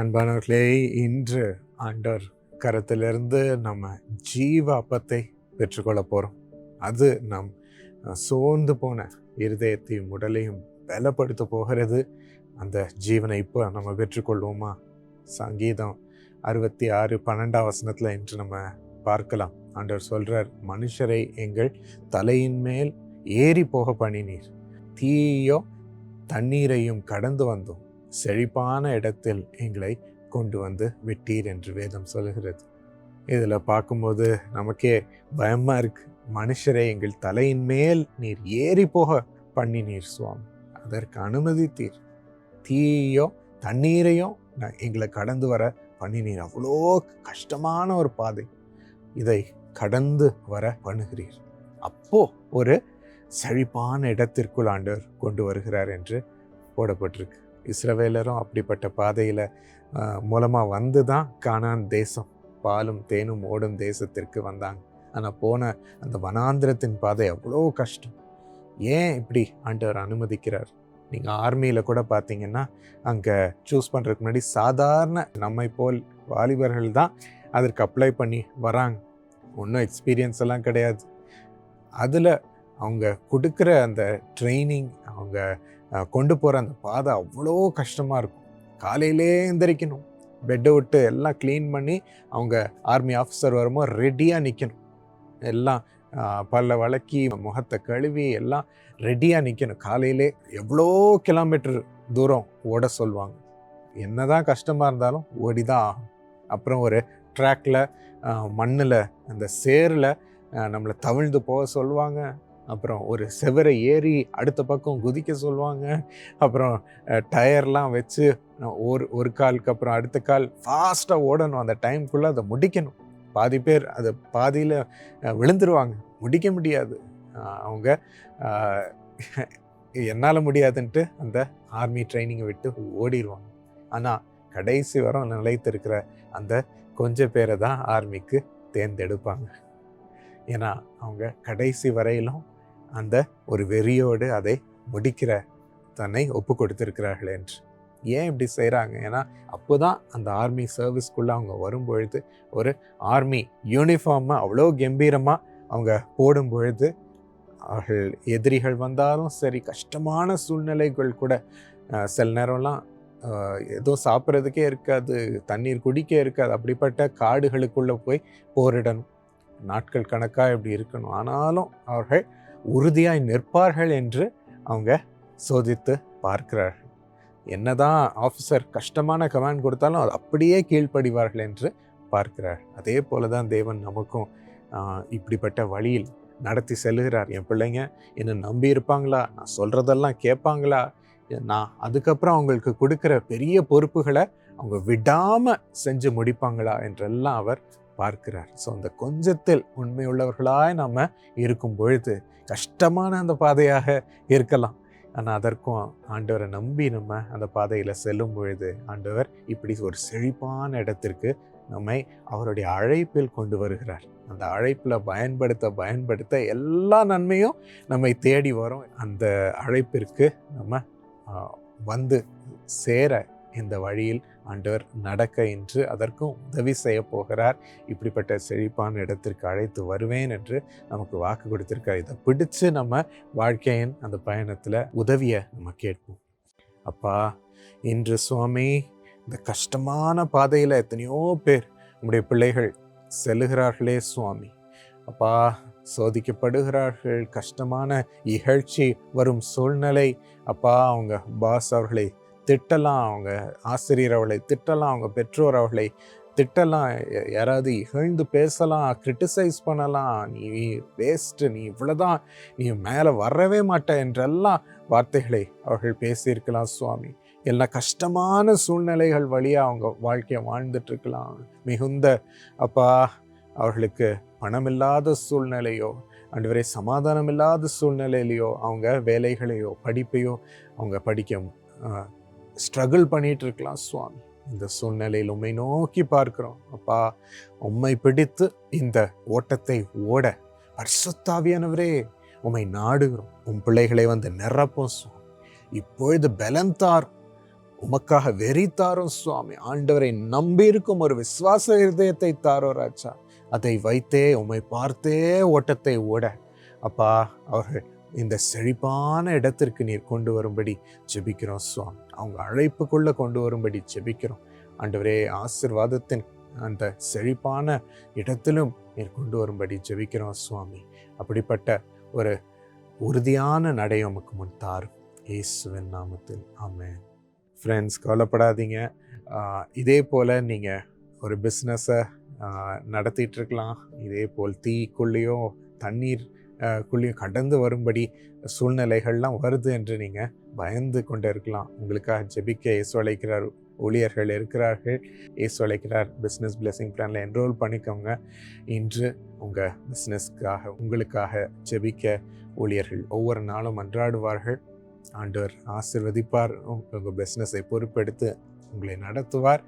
அன்பானவர்களே இன்று ஆண்டவர் கரத்திலிருந்து நம்ம ஜீவ அப்பத்தை பெற்றுக்கொள்ள போகிறோம் அது நம் சோர்ந்து போன இருதயத்தையும் உடலையும் பலப்படுத்த போகிறது. அந்த ஜீவனை இப்போ நம்ம பெற்றுக்கொள்வோமா? சங்கீதம் அறுபத்தி ஆறு பன்னெண்டாம் வசனத்தில் இன்று நம்ம பார்க்கலாம். ஆண்டவர் சொல்கிறார் மனுஷரை எங்கள் தலையின் மேல் ஏறி போக பண்ணினீர். தீயோ தண்ணீரையும் கடந்து வந்தோம். செழிப்பான இடத்தில் எங்களை கொண்டு வந்து விட்டீர் என்று வேதம் சொல்கிறது இதில் பார்க்கும்போது நமக்கே பயமாக இருக்குது மனுஷரை எங்கள் தலையின் மேல் நீர் ஏறி போக பண்ணினீர் சுவாமி. அதற்கு அனுமதித்தீர். தீயோ தண்ணீரையும் நான் எங்களை கடந்து வர பண்ணினீர். அவ்வளோ கஷ்டமான ஒரு பாதை. இதை கடந்து வர பண்ணுகிறீர். அப்போ ஒரு செழிப்பான இடத்திற்குள் ஆண்டவர் கொண்டு வருகிறார் என்று போடப்பட்டிருக்கு. இஸ்ரவேலரும் அப்படிப்பட்ட பாதையில் மூலமாக வந்து தான் கானான் தேசம் பாலும் தேனும் ஓடும் தேசத்திற்கு வந்தாங்க. ஆனால் போன அந்த வனாந்திரத்தின் பாதை அவ்வளோ கஷ்டம். ஏன் இப்படி ஆண்டவர் அனுமதிக்கிறார்? நீங்கள் ஆர்மியில் கூட பார்த்தீங்கன்னா அங்கே சூஸ் பண்ணுறதுக்கு முன்னாடி சாதாரண நம்மை போல் வாலிபர்கள் தான் அதற்கு அப்ளை பண்ணி வராங்க. ஒன்றும் எக்ஸ்பீரியன்ஸ் எல்லாம் கிடையாது. அதில் அவங்க கொடுக்குற அந்த ட்ரைனிங் அவங்க கொண்டு போகிற அந்த பாதை அவ்வளோ கஷ்டமாக இருக்கும். காலையிலே எந்திரிக்கணும். பெட்டை விட்டு எல்லாம் க்ளீன் பண்ணி அவங்க ஆர்மி ஆஃபீஸர் வரும்போது ரெடியாக நிற்கணும் எல்லாம் பல்ல வளக்கி முகத்தை கழுவி எல்லாம் ரெடியாக நிற்கணும் காலையிலே எவ்வளோ கிலோமீட்டர் தூரம் ஓட சொல்லுவாங்க. என்னதான் கஷ்டமாக இருந்தாலும் ஓடி தான் ஆகும் அப்புறம் ஒரு ட்ராக்ல மண்ணில் அந்த சேரில் நம்மளை தவிழ்ந்து போக சொல்லுவாங்க. அப்புறம் ஒரு செவரை ஏறி அடுத்த பக்கம் குதிக்க சொல்லுவாங்க. அப்புறம் டயர்லாம் வச்சு ஒரு ஒரு காலுக்கு அப்புறம் அடுத்த கால் ஃபாஸ்ட்டாக ஓடணும். அந்த டைம்குள்ளே அதை முடிக்கணும். பாதி பேர் அதை பாதியில் விழுந்துருவாங்க. முடிக்க முடியாது. அவங்க என்னால் முடியாதுன்ட்டு அந்த ஆர்மி ட்ரைனிங்கை விட்டு ஓடிடுவாங்க ஆனால் கடைசி வரம் நிலைத்திருக்கிற அந்த கொஞ்ச பேரை தான் ஆர்மிக்கு தேர்ந்தெடுப்பாங்க. ஏன்னா அவங்க கடைசி வரையிலும் அந்த ஒரு வெறியோடு அதை முடிக்கிற தன்னை ஒப்பு கொடுத்துருக்கிறார்கள் என்று. ஏன் இப்படி செய்கிறாங்க ஏன்னா அப்போ தான் அந்த ஆர்மி சர்வீஸ்க்குள்ளே அவங்க வரும்பொழுது ஒரு ஆர்மி யூனிஃபார்மை அவ்வளோ கம்பீரமாக அவங்க போடும் பொழுது அவர்கள் எதிரிகள் வந்தாலும் சரி கஷ்டமான சூழ்நிலைகள் கூட சில நேரம்லாம் ஏதோ சாப்பிட்றதுக்கே இருக்காது தண்ணீர் குடிக்க இருக்காது அப்படிப்பட்ட காடுகளுக்குள்ளே போய் போரிடணும். நாட்கள் கணக்காக இப்படி இருக்கணும். ஆனாலும் அவர்கள் உறுதியாய் நிற்பார்கள் என்று அவங்க சோதித்து பார்க்கிறார்கள். என்னதான் ஆஃபீஸர் கஷ்டமான கமாண்ட் கொடுத்தாலும் அது அப்படியே கீழ்ப்படிவார்கள் என்று பார்க்கிறார். அதே போல தான் தேவன் நமக்கும் இப்படிப்பட்ட வழியில் நடத்தி செல்கிறார் என் பிள்ளைங்க என்னை நம்பி இருப்பாங்களா? நான் சொல்கிறதெல்லாம் கேட்பாங்களா? நான் அதுக்கப்புறம் அவங்களுக்கு கொடுக்குற பெரிய பொறுப்புகளை அவங்க விடாமல் செஞ்சு முடிப்பாங்களா? என்றெல்லாம் அவர் பார்க்கிறார். ஸோ அந்த கொஞ்சத்தில் உண்மையுள்ளவர்களாய் நம்ம இருக்கும் பொழுது கஷ்டமான அந்த பாதையாக இருக்கலாம். ஆனால் அதற்கும் ஆண்டவரை நம்பி நம்ம அந்த பாதையில் செல்லும் பொழுது ஆண்டவர் இப்படி ஒரு செழிப்பான இடத்திற்கு நம்மை அவருடைய அழைப்பில் கொண்டு வருகிறார். அந்த அழைப்பில் பயன்படுத்த பயன்படுத்த எல்லா நன்மையும் நம்மை தேடி வரும். அந்த அழைப்பிற்கு நம்ம வந்து சேர இந்த வழியில் ஆண்டவர் நடக்க என்று அதற்கும் உதவி செய்ய போகிறார். இப்படிப்பட்ட செழிப்பான இடத்திற்கு அழைத்து வருவேன் என்று நமக்கு வாக்கு கொடுத்திருக்கார் இதை பிடிச்சு நம்ம வாழ்க்கையின் அந்த பயணத்தில் உதவியை நம்ம கேட்போம். அப்பா இன்று சுவாமி இந்த கஷ்டமான பாதையில் எத்தனையோ பேர் நம்முடைய பிள்ளைகள் செல்லுகிறார்களே சுவாமி. அப்பா சோதிக்கப்படுகிறார்கள் கஷ்டமான இகழ்ச்சி வரும் சூழ்நிலை. அப்பா அவங்க பாஸ் அவர்களை திட்டலாம் அவங்க ஆசிரியர் அவளை திட்டலாம் அவங்க பெற்றோர் அவளை திட்டலாம். யாராவது இகழ்ந்து பேசலாம் கிரிட்டிசைஸ் பண்ணலாம். நீ வேஸ்ட்டு நீ இவ்வளோதான் நீ மேலே வரவே மாட்ட என்றெல்லாம் வார்த்தைகளை அவர்கள் பேசியிருக்கலாம் சுவாமி. எல்லா கஷ்டமான சூழ்நிலைகள் வழியாக அவங்க வாழ்க்கையை வாழ்ந்துட்டுருக்கலாம். மிகுந்த அப்பா அவர்களுக்கு பணமில்லாத சூழ்நிலையோ அண்டு சமாதானம் இல்லாத சூழ்நிலையிலையோ அவங்க வேலைகளையோ படிப்பையோ அவங்க படிக்க ஸ்ட்ரகிள் பண்ணிட்டு இருக்கலாம் சுவாமி. இந்த சூழ்நிலையில் உம்மை நோக்கி பார்க்கிறோம். அப்பா உம்மை பிடித்து இந்த ஓட்டத்தை ஓட பரிசுத்தாவியானவரே உம்மை நாடுகிறோம். உன் பிள்ளைகளை வந்து நிரப்பும் சுவாமி. இப்பொழுது பலந்தார் உமக்காக வெறித்தாரும் சுவாமி. ஆண்டவரை நம்பியிருக்கும் ஒரு விசுவாச இருதயத்தை தாரோ ராஜா. அதை வைத்தே உம்மை பார்த்தே ஓட்டத்தை ஓட. அப்பா அவர்கள் இந்த செழிப்பான இடத்திற்கு நீர் கொண்டு வரும்படி ஜெபிக்கிறோம் சுவாமி. அவங்க அழைப்புக்குள்ள கொண்டு வரும்படி ஜெபிக்கிறோம். ஆண்டவரே ஆசிர்வாதத்தின் அந்த செழிப்பான இடத்திலும் நீர் கொண்டு வரும்படி ஜெபிக்கிறோம் சுவாமி. அப்படிப்பட்ட ஒரு உறுதியான நடை உமக்கு முன் தாரும். இயேசுவின் நாமத்தில். ஆமென். ஃப்ரெண்ட்ஸ் கவலைப்படாதீங்க. இதே போல் நீங்கள் ஒரு பிஸ்னஸை நடத்திட்டு இருக்கலாம். இதே போல் தீக்குள்ளேயோ தண்ணீர் ஆஹ் குள்ளேயும் கடந்து வரும்படி சூழ்நிலைகள்லாம் வருது என்று நீங்கள் பயந்து கொண்டு இருக்கலாம் உங்களுக்காக ஜெபிக்க இயேசு அழைக்கிறார். ஊழியர்கள் இருக்கிறார்கள். இயேசு அழைக்கிறார். பிஸ்னஸ் பிளெஸிங் பிளானில் என்ரோல் பண்ணிக்கோங்க. இன்று உங்கள் பிஸ்னஸ்க்காக உங்களுக்காக ஜெபிக்க ஊழியர்கள் ஒவ்வொரு நாளும் அன்றாடுவார்கள். ஆண்டவர் ஆசிர்வதிப்பார். உங்கள் பிஸ்னஸை பொறுப்பெடுத்து உங்களை நடத்துவார்.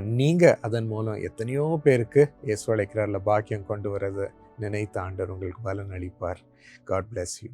நீங்கள் அதன் மூலம் எத்தனையோ பேருக்கு இயேசு அழைக்கிறாரில் பாக்கியம் கொண்டு வர்றது. நினைத்த ஆண்டவர் உங்களுக்கு பலன் அளிப்பார். God bless you